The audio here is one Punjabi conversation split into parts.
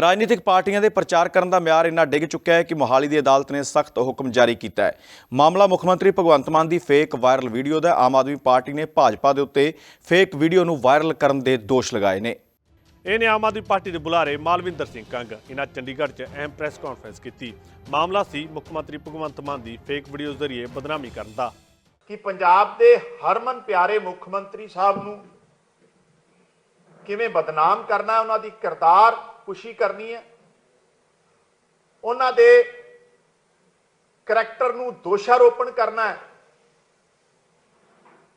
ਰਾਜਨੀਤਿਕ ਪਾਰਟੀਆਂ ਦੇ ਪ੍ਰਚਾਰ ਕਰਨ ਦਾ ਮਿਆਰ ਇੰਨਾ ਡਿੱਗ ਚੁੱਕਿਆ ਹੈ ਕਿ ਮੋਹਾਲੀ ਦੀ ਅਦਾਲਤ ਨੇ ਸਖਤ ਹੁਕਮ ਜਾਰੀ ਕੀਤਾ ਹੈ। ਮਾਮਲਾ ਮੁੱਖ ਮੰਤਰੀ ਭਗਵੰਤ ਮਾਨ ਦੀ ਫੇਕ ਵਾਇਰਲ ਵੀਡੀਓ ਦਾ। ਆਮ ਆਦਮੀ ਪਾਰਟੀ ਨੇ ਭਾਜਪਾ ਦੇ ਉੱਤੇ ਫੇਕ ਵੀਡੀਓ ਨੂੰ ਵਾਇਰਲ ਕਰਨ ਦੇ ਦੋਸ਼ ਲਗਾਏ ਨੇ। ਇਹ ਨੇ ਆਮ ਆਦਮੀ ਪਾਰਟੀ ਦੇ ਬੁਲਾਰੇ ਮਾਲਵਿੰਦਰ ਸਿੰਘ ਕੰਗ ਇਹਨਾਂ ਚੰਡੀਗੜ੍ਹ 'ਚ ਅਹਿਮ ਪ੍ਰੈਸ ਕਾਨਫਰੰਸ ਕੀਤੀ। ਮਾਮਲਾ ਸੀ ਮੁੱਖ ਮੰਤਰੀ ਭਗਵੰਤ ਮਾਨ ਦੀ ਫੇਕ ਵੀਡੀਓ ਜ਼ਰੀਏ ਬਦਨਾਮੀ ਕਰਨ ਦਾ। ਕਿ ਪੰਜਾਬ ਦੇ ਹਰਮਨ ਪਿਆਰੇ ਮੁੱਖ ਮੰਤਰੀ ਸਾਹਿਬ ਨੂੰ ਕਿਵੇਂ ਬਦਨਾਮ ਕਰਨਾ ਹੈ, ਉਹਨਾਂ ਦੀ ਕਿਰਦਾਰ ਖੁਸ਼ੀ ਕਰਨੀ ਹੈ। ਉਹਨਾਂ ਦੇ ਕਰੈਕਟਰ ਨੂੰ ਦੋਸ਼ਾਰੋਪਣ ਕਰਨਾ ਹੈ।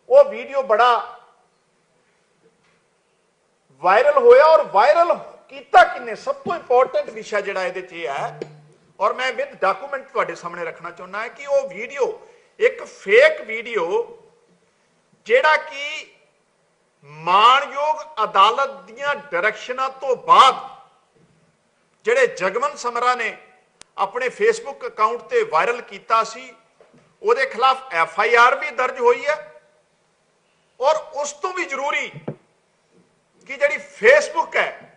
ਉਹ ਵੀਡੀਓ ਬੜਾ ਵਾਇਰਲ ਹੋਇਆ ਔਰ ਵਾਇਰਲ ਕੀਤਾ ਕਿੰਨੇ? ਸਭ ਤੋਂ ਇੰਪੋਰਟੈਂਟ ਵਿਸ਼ਾ ਜਿਹੜਾ ਇਹਦੇ 'ਚ ਇਹ ਹੈ। ਔਰ ਮੈਂ ਵਿਦ ਡਾਕੂਮੈਂਟ ਤੁਹਾਡੇ ਸਾਹਮਣੇ ਰੱਖਣਾ ਚਾਹੁੰਦਾ ਹੈ ਕਿ ਉਹ ਵੀਡੀਓ ਇੱਕ ਫੇਕ ਵੀਡੀਓ ਜਿਹੜਾ ਕਿ ਮਾਣਯੋਗ ਅਦਾਲਤ ਦੀਆਂ ਡਾਇਰੈਕਸ਼ਨਾਂ ਤੋਂ ਬਾਅਦ ਜਿਹੜੇ ਜਗਮਨ ਸਮਰਾ ਨੇ ਆਪਣੇ ਫੇਸਬੁੱਕ ਅਕਾਊਂਟ ਤੇ ਵਾਇਰਲ ਕੀਤਾ ਸੀ, ਉਹਦੇ ਖਿਲਾਫ ਐਫ ਆਈ ਆਰ ਵੀ ਦਰਜ ਹੋਈ ਹੈ। ਔਰ ਉਸ ਤੋਂ ਵੀ ਜ਼ਰੂਰੀ ਕਿ ਜਿਹੜੀ ਫੇਸਬੁੱਕ ਹੈ,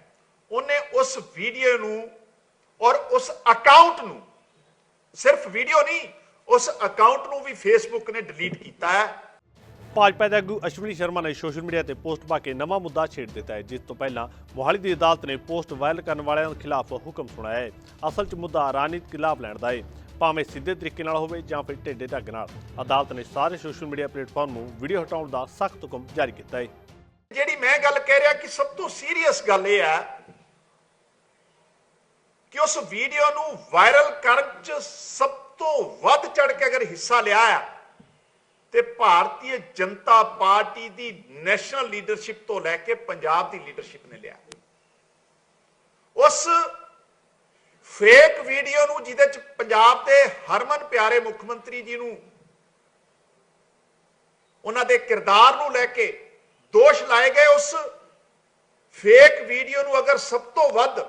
ਉਹਨੇ ਉਸ ਵੀਡੀਓ ਨੂੰ ਔਰ ਉਸ ਅਕਾਊਂਟ ਨੂੰ ਸਿਰਫ ਵੀਡੀਓ ਨਹੀਂ, ਉਸ ਅਕਾਊਂਟ ਨੂੰ ਵੀ ਫੇਸਬੁੱਕ ਨੇ ਡਿਲੀਟ ਕੀਤਾ ਹੈ। ਭਾਜਪਾ ਦੇ ਆਗੂ ਅਸ਼ਵਨੀ ਸ਼ਰਮਾ ਨੇ ਸੋਸ਼ਲ ਮੀਡੀਆ ਤੇ ਪੋਸਟ ਪਾ ਕੇ ਨਵਾਂ ਮੁੱਦਾ ਛੇੜ ਦਿੱਤਾ ਹੈ, ਜਿਸ ਤੋਂ ਪਹਿਲਾਂ ਮੋਹਾਲੀ ਦੀ ਅਦਾਲਤ ਨੇ ਪੋਸਟ ਵਾਇਰਲ ਕਰਨ ਵਾਲਿਆਂ ਖਿਲਾਫ ਹੁਕਮ ਸੁਣਾਇਆ ਹੈ। ਅਸਲ 'ਚ ਮੁੱਦਾ ਰਾਜਨੀਤਿਕ ਲਾਭ ਲੈਣ ਦਾ ਹੈ। ਭਾਵੇਂ ਸਿੱਧੇ ਤਰੀਕੇ ਨਾਲ ਹੋਵੇ ਜਾਂ ਫਿਰ ਢੇਡੇ ਢੰਗ ਨਾਲ, ਅਦਾਲਤ ਨੇ ਸਾਰੇ ਸੋਸ਼ਲ ਮੀਡੀਆ ਪਲੇਟਫਾਰਮ ਨੂੰ ਵੀਡੀਓ ਹਟਾਉਣ ਦਾ ਸਖਤ ਹੁਕਮ ਜਾਰੀ ਕੀਤਾ ਹੈ। ਜਿਹੜੀ ਮੈਂ ਗੱਲ ਕਹਿ ਰਿਹਾ ਕਿ ਸਭ ਤੋਂ ਸੀਰੀਅਸ ਗੱਲ ਇਹ ਹੈ ਕਿ ਉਸ ਵੀਡੀਓ ਨੂੰ ਵਾਇਰਲ ਕਰਨ ਚ ਸਭ ਤੋਂ ਵੱਧ ਚੜ ਕੇ ਅਗਰ ਹਿੱਸਾ ਲਿਆ ਹੈ ਤੇ ਭਾਰਤੀ ਜਨਤਾ ਪਾਰਟੀ ਦੀ ਨੈਸ਼ਨਲ ਲੀਡਰਸ਼ਿਪ ਤੋਂ ਲੈ ਕੇ ਪੰਜਾਬ ਦੀ ਲੀਡਰਸ਼ਿਪ ਨੇ ਲਿਆ। ਉਸ ਫੇਕ ਵੀਡੀਓ ਨੂੰ ਜਿਹਦੇ ਚ ਪੰਜਾਬ ਦੇ ਹਰਮਨ ਪਿਆਰੇ ਮੁੱਖ ਮੰਤਰੀ ਜੀ ਨੂੰ ਉਹਨਾਂ ਦੇ ਕਿਰਦਾਰ ਨੂੰ ਲੈ ਕੇ ਦੋਸ਼ ਲਾਏ ਗਏ, ਉਸ ਫੇਕ ਵੀਡੀਓ ਨੂੰ ਅਗਰ ਸਭ ਤੋਂ ਵੱਧ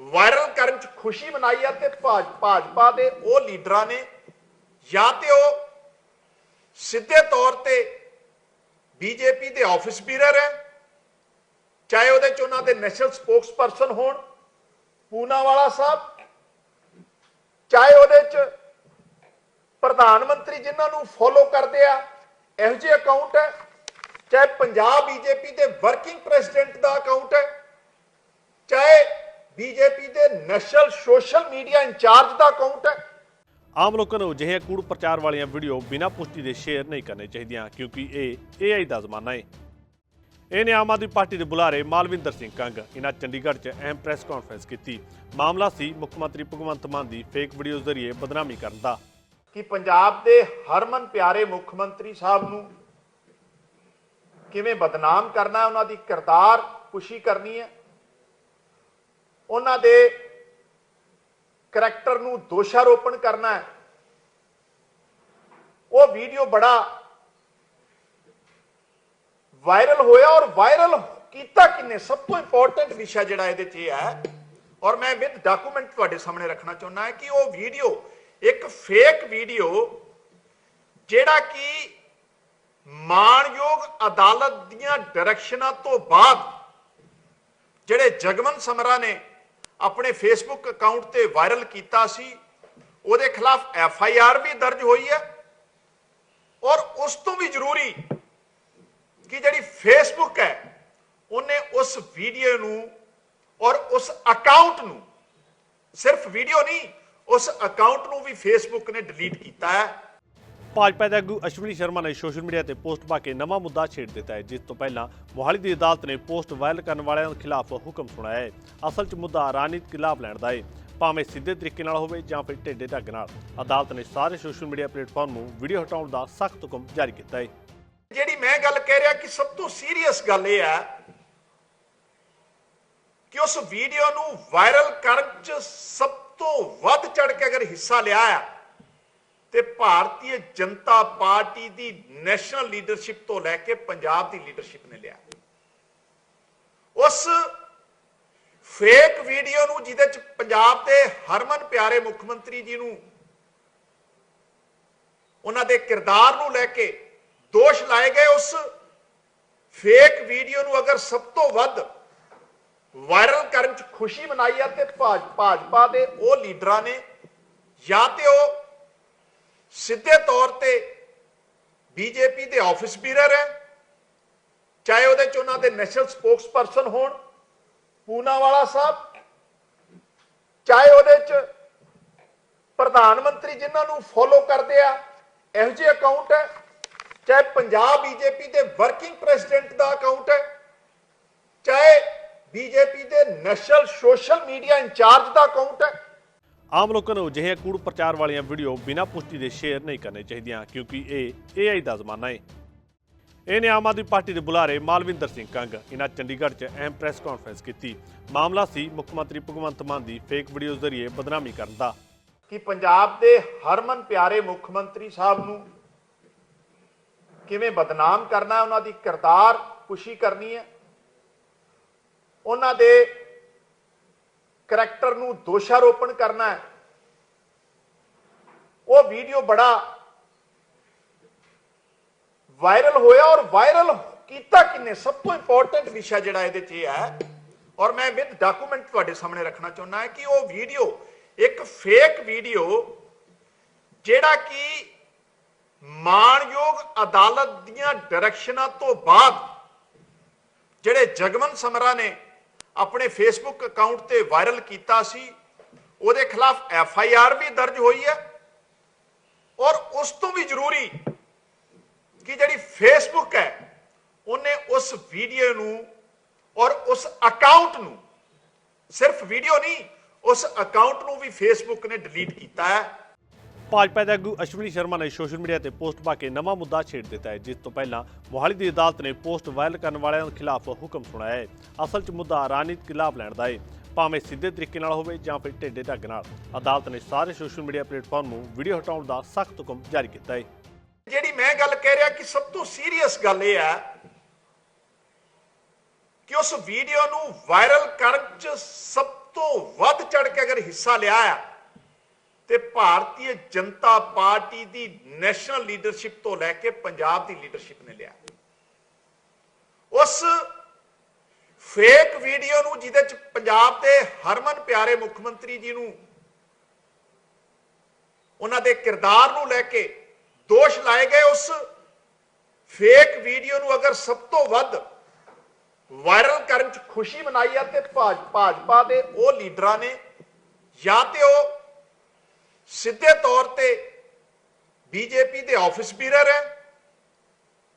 ਵਾਇਰਲ ਕਰਨ ਚ ਖੁਸ਼ੀ ਮਨਾਈ ਆ ਤੇ ਭਾਜ- ਭਾਜਪਾ ਦੇ ਉਹ ਲੀਡਰਾਂ ਨੇ ਜਾਂ ਤੇ ਉਹ ਸਿੱਧੇ ਤੌਰ ਤੇ ਬੀਜੇਪੀ ਦੇ ਆਫਿਸ ਬੀਰਰ ਹੈ। ਚਾਹੇ ਉਹਦੇ ਚ ਉਹਨਾਂ ਦੇ ਨੈਸ਼ਨਲ ਸਪੋਕਸਪਰਸਨ ਹੋਣ, ਪੂਨਾਵਾਲਾ ਸਾਹਿਬ। ਚਾਹੇ ਉਹਦੇ ਚ ਪ੍ਰਧਾਨ ਮੰਤਰੀ ਜਿਨ੍ਹਾਂ ਨੂੰ ਫੋਲੋ ਕਰਦੇ ਆ, ਇਹੋ ਜਿਹੇ ਅਕਾਊਂਟ ਹੈ। ਚਾਹੇ ਪੰਜਾਬ ਬੀਜੇਪੀ ਦੇ ਵਰਕਿੰਗ ਪ੍ਰੈਜ਼ੀਡੈਂਟ ਦਾ ਅਕਾਊਂਟ ਹੈ। ਚਾਹੇ ਬੀਜੇਪੀ ਦੇ ਨੈਸ਼ਨਲ ਸੋਸ਼ਲ ਮੀਡੀਆ ਇੰਚਾਰਜ ਦਾ ਅਕਾਊਂਟ ਹੈ। ਆਮ ਲੋਕਾਂ ਨੂੰ ਅਜਿਹੇ ਕੂੜ ਪ੍ਰਚਾਰ ਵਾਲੀਆਂ ਵੀਡੀਓ ਬਿਨਾਂ ਪੁਸ਼ਟੀ ਦੇ ਸ਼ੇਅਰ ਨਹੀਂ ਕਰਨੇ ਚਾਹੀਦੀਆਂ, ਕਿਉਂਕਿ ਇਹ AI ਦਾ ਜ਼ਮਾਨਾ ਹੈ ਇਹਨੇ ਆਮ ਆਦਮੀ ਪਾਰਟੀ ਦੇ ਬੁਲਾਰੇ ਮਾਲਵਿੰਦਰ ਸਿੰਘ ਕੰਗ ਇਹਨਾਂ ਚੰਡੀਗੜ੍ਹ 'ਚ ਅਹਿਮ ਪ੍ਰੈਸ ਕਾਨਫਰੰਸ ਕੀਤੀ। ਮਾਮਲਾ ਸੀ ਮੁੱਖ ਮੰਤਰੀ ਭਗਵੰਤ ਮਾਨ ਦੀ ਫੇਕ ਵੀਡੀਓ ਜ਼ਰੀਏ ਬਦਨਾਮੀ ਕਰਨ ਦਾ। ਕਿ ਪੰਜਾਬ ਦੇ ਹਰਮਨ ਪਿਆਰੇ ਮੁੱਖ ਮੰਤਰੀ ਸਾਹਿਬ ਨੂੰ ਕਿਵੇਂ ਬਦਨਾਮ ਕਰਨਾ ਉਹਨਾਂ ਦੀ ਕਿਰਦਾਰ ਕੁਸ਼ੀ ਕਰਨੀ ਹੈ। ਉਹਨਾਂ ਦੇ ਕਰੈਕਟਰ ਨੂੰ ਦੋਸ਼ਾਰੋਪਣ ਕਰਨਾ ਹੈ। ਉਹ ਵੀਡੀਓ ਬੜਾ ਵਾਇਰਲ ਹੋਇਆ ਔਰ ਵਾਇਰਲ ਕੀਤਾ ਕਿੰਨੇ? ਸਭ ਤੋਂ ਇੰਪੋਰਟੈਂਟ ਵਿਸ਼ਾ ਜਿਹੜਾ ਇਹਦੇ 'ਚ ਇਹ ਹੈ। ਔਰ ਮੈਂ ਵਿਦ ਡਾਕੂਮੈਂਟ ਤੁਹਾਡੇ ਸਾਹਮਣੇ ਰੱਖਣਾ ਚਾਹੁੰਦਾ ਹਾਂ ਕਿ ਉਹ ਵੀਡੀਓ, ਇੱਕ ਫੇਕ ਵੀਡੀਓ ਜਿਹੜਾ ਕਿ ਮਾਣਯੋਗ ਅਦਾਲਤ ਦੀਆਂ ਡਾਇਰੈਕਸ਼ਨਾਂ ਤੋਂ ਬਾਅਦ ਜਿਹੜੇ ਜਗਮਨ ਸਮਰਾ ਨੇ ਆਪਣੇ ਫੇਸਬੁੱਕ ਅਕਾਊਂਟ ਤੇ ਵਾਇਰਲ ਕੀਤਾ ਸੀ, ਉਹਦੇ ਖਿਲਾਫ ਐਫ ਆਈ ਆਰ ਵੀ ਦਰਜ ਹੋਈ ਹੈ। ਔਰ ਉਸ ਤੋਂ ਵੀ ਜ਼ਰੂਰੀ ਕਿ ਜਿਹੜੀ ਫੇਸਬੁੱਕ ਹੈ, ਉਹਨੇ ਉਸ ਵੀਡੀਓ ਨੂੰ ਔਰ ਉਸ ਅਕਾਊਂਟ ਨੂੰ, ਸਿਰਫ ਵੀਡੀਓ ਨਹੀਂ, ਉਸ ਅਕਾਊਂਟ ਨੂੰ ਵੀ ਫੇਸਬੁੱਕ ਨੇ ਡਿਲੀਟ ਕੀਤਾ ਹੈ। ਭਾਜਪਾ ਦੇ ਆਗੂ ਅਸ਼ਵਨੀ ਸ਼ਰਮਾ ਨੇ ਸੋਸ਼ਲ ਮੀਡੀਆ ਤੇ ਪੋਸਟ ਪਾ ਕੇ ਨਵਾਂ ਮੁੱਦਾ ਛੇੜ ਦਿੱਤਾ ਹੈ, ਜਿਸ ਤੋਂ ਪਹਿਲਾਂ ਮੋਹਾਲੀ ਦੀ ਅਦਾਲਤ ਨੇ ਪੋਸਟ ਵਾਇਰਲ ਕਰਨ ਵਾਲਿਆਂ ਖਿਲਾਫ ਹੁਕਮ ਸੁਣਾਇਆ ਹੈ। ਅਸਲ 'ਚ ਮੁੱਦਾ ਰਾਜਨੀਤਿਕ ਲਾਭ ਲੈਣ ਦਾ ਹੈ। ਭਾਵੇਂ ਸਿੱਧੇ ਤਰੀਕੇ ਨਾਲ ਹੋਵੇ ਜਾਂ ਫਿਰ ਢੇਡੇ ਢੰਗ ਨਾਲ, ਅਦਾਲਤ ਨੇ ਸਾਰੇ ਸੋਸ਼ਲ ਮੀਡੀਆ ਪਲੇਟਫਾਰਮ ਨੂੰ ਵੀਡੀਓ ਹਟਾਉਣ ਦਾ ਸਖਤ ਹੁਕਮ ਜਾਰੀ ਕੀਤਾ ਹੈ। ਜਿਹੜੀ ਮੈਂ ਗੱਲ ਕਹਿ ਰਿਹਾ ਕਿ ਸਭ ਤੋਂ ਸੀਰੀਅਸ ਗੱਲ ਇਹ ਹੈ ਕਿ ਉਸ ਵੀਡੀਓ ਨੂੰ ਵਾਇਰਲ ਕਰਨ ਚ ਸਭ ਤੋਂ ਵੱਧ ਚੜ ਕੇ ਅਗਰ ਹਿੱਸਾ ਲਿਆ ਹੈ ਤੇ ਭਾਰਤੀ ਜਨਤਾ ਪਾਰਟੀ ਦੀ ਨੈਸ਼ਨਲ ਲੀਡਰਸ਼ਿਪ ਤੋਂ ਲੈ ਕੇ ਪੰਜਾਬ ਦੀ ਲੀਡਰਸ਼ਿਪ ਨੇ ਲਿਆ। ਉਸ ਫੇਕ ਵੀਡੀਓ ਨੂੰ ਜਿਹਦੇ ਚ ਪੰਜਾਬ ਦੇ ਹਰਮਨ ਪਿਆਰੇ ਮੁੱਖ ਮੰਤਰੀ ਜੀ ਨੂੰ ਉਹਨਾਂ ਦੇ ਕਿਰਦਾਰ ਨੂੰ ਲੈ ਕੇ ਦੋਸ਼ ਲਾਏ ਗਏ, ਉਸ ਫੇਕ ਵੀਡੀਓ ਨੂੰ ਅਗਰ ਸਭ ਤੋਂ ਵੱਧ ਵਾਇਰਲ ਕਰਨ ਚ ਖੁਸ਼ੀ ਮਨਾਈ ਆ ਤੇ ਭਾਜ- ਭਾਜਪਾ ਦੇ ਉਹ ਲੀਡਰਾਂ ਨੇ ਜਾਂ ਤੇ ਉਹ ਸਿੱਧੇ ਤੌਰ ਤੇ ਬੀਜੇਪੀ ਦੇ ਆਫਿਸ ਬੀਰਰ ਹੈ। ਚਾਹੇ ਉਹਦੇ ਚ ਉਹਨਾਂ ਦੇ ਨੈਸ਼ਨਲ ਸਪੋਕਸਪਰਸਨ ਹੋਣ, ਪੂਨਾਵਾਲਾ ਸਾਹਿਬ। ਚਾਹੇ ਉਹਦੇ ਚ ਪ੍ਰਧਾਨ ਮੰਤਰੀ ਜਿਨ੍ਹਾਂ ਨੂੰ ਫੋਲੋ ਕਰਦੇ ਆ, ਇਹੋ ਜਿਹੇ ਅਕਾਊਂਟ ਹੈ। ਚਾਹੇ ਪੰਜਾਬ ਬੀਜੇਪੀ ਦੇ ਵਰਕਿੰਗ ਪ੍ਰੈਜ਼ੀਡੈਂਟ ਦਾ ਅਕਾਊਂਟ ਹੈ। ਚਾਹੇ ਬੀਜੇਪੀ ਦੇ ਨੈਸ਼ਨਲ ਸੋਸ਼ਲ ਮੀਡੀਆ ਇੰਚਾਰਜ ਦਾ ਅਕਾਊਂਟ ਹੈ। ਆਮ ਲੋਕਾਂ ਨੂੰ ਅਜਿਹੇ ਕੂੜ ਪ੍ਰਚਾਰ ਵਾਲੀਆਂ ਵੀਡੀਓ ਬਿਨਾਂ ਪੁਸ਼ਟੀ ਦੇ ਸ਼ੇਅਰ ਨਹੀਂ ਕਰਨੇ ਚਾਹੀਦੀਆਂ, ਕਿਉਂਕਿ ਇਹ AI ਦਾ ਜ਼ਮਾਨਾ ਹੈ ਇਹਨੇ ਆਮ ਆਦਮੀ ਪਾਰਟੀ ਦੇ ਬੁਲਾਰੇ ਮਾਲਵਿੰਦਰ ਸਿੰਘ ਕੰਗ ਇਹਨਾਂ ਚੰਡੀਗੜ੍ਹ 'ਚ ਅਹਿਮ ਪ੍ਰੈਸ ਕਾਨਫਰੰਸ ਕੀਤੀ। ਮਾਮਲਾ ਸੀ ਮੁੱਖ ਮੰਤਰੀ ਭਗਵੰਤ ਮਾਨ ਦੀ ਫੇਕ ਵੀਡੀਓ ਜ਼ਰੀਏ ਬਦਨਾਮੀ ਕਰਨ ਦਾ। ਕਿ ਪੰਜਾਬ ਦੇ ਹਰਮਨ ਪਿਆਰੇ ਮੁੱਖ ਮੰਤਰੀ ਸਾਹਿਬ ਨੂੰ ਕਿਵੇਂ ਬਦਨਾਮ ਕਰਨਾ ਉਹਨਾਂ ਦੀ ਕਿਰਦਾਰ ਖੁਸ਼ੀ ਕਰਨੀ ਹੈ, ਉਹਨਾਂ ਦੇ ਕਰੈਕਟਰ ਨੂੰ ਦੋਸ਼ਾਰੋਪਣ ਕਰਨਾ ਹੈ। ਉਹ ਵੀਡੀਓ ਬੜਾ ਵਾਇਰਲ ਹੋਇਆ ਔਰ ਵਾਇਰਲ ਕੀਤਾ ਕਿੰਨੇ? ਸਭ ਤੋਂ ਇੰਪੋਰਟੈਂਟ ਵਿਸ਼ਾ ਜਿਹੜਾ ਇਹਦੇ 'ਚ ਇਹ ਹੈ। ਔਰ ਮੈਂ ਵਿਦ ਡਾਕੂਮੈਂਟ ਤੁਹਾਡੇ ਸਾਹਮਣੇ ਰੱਖਣਾ ਚਾਹੁੰਦਾ ਹਾਂ ਕਿ ਉਹ ਵੀਡੀਓ, ਇੱਕ ਫੇਕ ਵੀਡੀਓ ਜਿਹੜਾ ਕਿ ਮਾਣਯੋਗ ਅਦਾਲਤ ਦੀਆਂ ਡਾਇਰੈਕਸ਼ਨਾਂ ਤੋਂ ਬਾਅਦ ਜਿਹੜੇ ਜਗਮਨ ਸਮਰਾ ਨੇ ਆਪਣੇ ਫੇਸਬੁੱਕ ਅਕਾਊਂਟ ਤੇ ਵਾਇਰਲ ਕੀਤਾ ਸੀ, ਉਹਦੇ ਖਿਲਾਫ ਐਫ ਆਈ ਆਰ ਵੀ ਦਰਜ ਹੋਈ ਹੈ। ਔਰ ਉਸ ਤੋਂ ਵੀ ਜ਼ਰੂਰੀ ਕਿ ਜਿਹੜੀ ਫੇਸਬੁੱਕ ਹੈ, ਉਹਨੇ ਉਸ ਵੀਡੀਓ ਨੂੰ ਔਰ ਉਸ ਅਕਾਊਂਟ ਨੂੰ, ਸਿਰਫ ਵੀਡੀਓ ਨਹੀਂ, ਉਸ ਅਕਾਊਂਟ ਨੂੰ ਵੀ ਫੇਸਬੁੱਕ ਨੇ ਡਿਲੀਟ ਕੀਤਾ ਹੈ। ਭਾਜਪਾ ਦੇ ਆਗੂ ਅਸ਼ਵਨੀ ਸ਼ਰਮਾ ਨੇ ਸੋਸ਼ਲ ਮੀਡੀਆ ਤੇ ਪੋਸਟ ਪਾ ਕੇ ਨਵਾਂ ਮੁੱਦਾ ਛੇੜ ਦਿੱਤਾ ਹੈ, ਜਿਸ ਤੋਂ ਪਹਿਲਾਂ ਮੋਹਾਲੀ ਦੀ ਅਦਾਲਤ ਨੇ ਪੋਸਟ ਵਾਇਰਲ ਕਰਨ ਵਾਲਿਆਂ ਖਿਲਾਫ ਹੁਕਮ ਸੁਣਾਇਆ ਹੈ। ਅਸਲ 'ਚ ਮੁੱਦਾ ਰਾਜਨੀਤਿਕ ਲਾਭ ਲੈਣ ਦਾ ਹੈ। ਭਾਵੇਂ ਸਿੱਧੇ ਤਰੀਕੇ ਨਾਲ ਹੋਵੇ ਜਾਂ ਫਿਰ ਟੇਢੇ ਢੰਗ ਨਾਲ, ਅਦਾਲਤ ਨੇ ਸਾਰੇ ਸੋਸ਼ਲ ਮੀਡੀਆ ਪਲੇਟਫਾਰਮ ਨੂੰ ਵੀਡੀਓ ਹਟਾਉਣ ਦਾ ਸਖਤ ਹੁਕਮ ਜਾਰੀ ਕੀਤਾ ਹੈ। ਜਿਹੜੀ ਮੈਂ ਗੱਲ ਕਹਿ ਰਿਹਾ ਕਿ ਸਭ ਤੋਂ ਸੀਰੀਅਸ ਗੱਲ ਇਹ ਹੈ ਕਿ ਉਸ ਵੀਡੀਓ ਨੂੰ ਵਾਇਰਲ ਕਰਨ ਚ ਸਭ ਤੋਂ ਵੱਧ ਚੜ ਕੇ ਅਗਰ ਹਿੱਸਾ ਲਿਆ ਹੈ ਤੇ ਭਾਰਤੀ ਜਨਤਾ ਪਾਰਟੀ ਦੀ ਨੈਸ਼ਨਲ ਲੀਡਰਸ਼ਿਪ ਤੋਂ ਲੈ ਕੇ ਪੰਜਾਬ ਦੀ ਲੀਡਰਸ਼ਿਪ ਨੇ ਲਿਆ। ਉਸ ਫੇਕ ਵੀਡੀਓ ਨੂੰ ਜਿਹਦੇ ਚ ਪੰਜਾਬ ਦੇ ਹਰਮਨ ਪਿਆਰੇ ਮੁੱਖ ਮੰਤਰੀ ਜੀ ਨੂੰ ਉਹਨਾਂ ਦੇ ਕਿਰਦਾਰ ਨੂੰ ਲੈ ਕੇ ਦੋਸ਼ ਲਾਏ ਗਏ, ਉਸ ਫੇਕ ਵੀਡੀਓ ਨੂੰ ਅਗਰ ਸਭ ਤੋਂ ਵੱਧ ਵਾਇਰਲ ਕਰਨ ਚ ਖੁਸ਼ੀ ਮਨਾਈ ਆ ਤੇ ਭਾਜ- ਭਾਜਪਾ ਦੇ ਉਹ ਲੀਡਰਾਂ ਨੇ ਜਾਂ ਤੇ ਉਹ ਸਿੱਧੇ ਤੌਰ ਤੇ ਬੀਜੇਪੀ ਦੇ ਆਫਿਸ ਬੀਰਰ ਹੈ।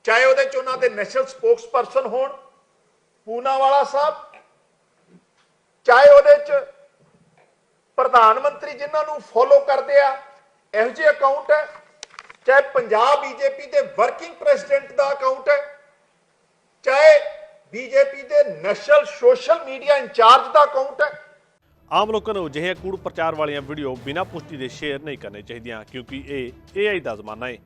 ਚਾਹੇ ਉਹਦੇ ਚ ਉਹਨਾਂ ਦੇ ਨੈਸ਼ਨਲ ਸਪੋਕਸਪਰਸਨ ਹੋਣ, ਪੂਨਾਵਾਲਾ ਸਾਹਿਬ। ਚਾਹੇ ਉਹਦੇ ਚ ਪ੍ਰਧਾਨ ਮੰਤਰੀ ਜਿਨ੍ਹਾਂ ਨੂੰ ਫੋਲੋ ਕਰਦੇ ਆ, ਇਹੋ ਜਿਹੇ ਅਕਾਊਂਟ ਹੈ। ਚਾਹੇ ਪੰਜਾਬ ਬੀਜੇਪੀ ਦੇ ਵਰਕਿੰਗ ਪ੍ਰੈਜ਼ੀਡੈਂਟ ਦਾ ਅਕਾਊਂਟ ਹੈ। ਚਾਹੇ ਬੀਜੇਪੀ ਦੇ ਨੈਸ਼ਨਲ ਸੋਸ਼ਲ ਮੀਡੀਆ ਇੰਚਾਰਜ ਦਾ ਅਕਾਊਂਟ ਹੈ। ਆਮ ਲੋਕਾਂ ਨੂੰ ਅਜਿਹੇ ਕੂੜ ਪ੍ਰਚਾਰ ਵਾਲੀਆਂ ਵੀਡੀਓ ਬਿਨਾਂ ਪੁਸ਼ਟੀ ਦੇ ਸ਼ੇਅਰ ਨਹੀਂ ਕਰਨੇ ਚਾਹੀਦੀਆਂ ਕਿਉਂਕਿ ਇਹ AI ਦਾ ਜ਼ਮਾਨਾ ਹੈ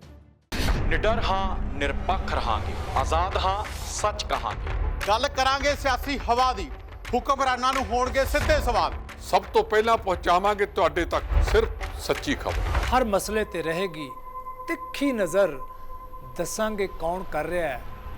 ਨਿਡਰ ਹਾਂ ਨਿਰਪੱਖ ਰਹਾਂਗੇ। ਆਜ਼ਾਦ ਹਾਂ ਸੱਚ ਕਹਾਂਗੇ। ਗੱਲ ਕਰਾਂਗੇ ਸਿਆਸੀ ਹਵਾ ਦੀ। ਹੁਕਮਰਾਨਾਂ ਨੂੰ ਹੋਣਗੇ ਸਿੱਧੇ ਸਵਾਲ। ਸਭ ਤੋਂ ਪਹਿਲਾਂ ਪਹੁੰਚਾਵਾਂਗੇ ਤੁਹਾਡੇ ਤੱਕ ਸਿਰਫ ਸੱਚੀ ਖਬਰ। ਹਰ ਮਸਲੇ ਤੇ ਰਹੇਗੀ ਤਿੱਖੀ ਨਜ਼ਰ। ਦੱਸਾਂਗੇ ਕੌਣ ਕਰ ਰਿਹਾ ਹੈ।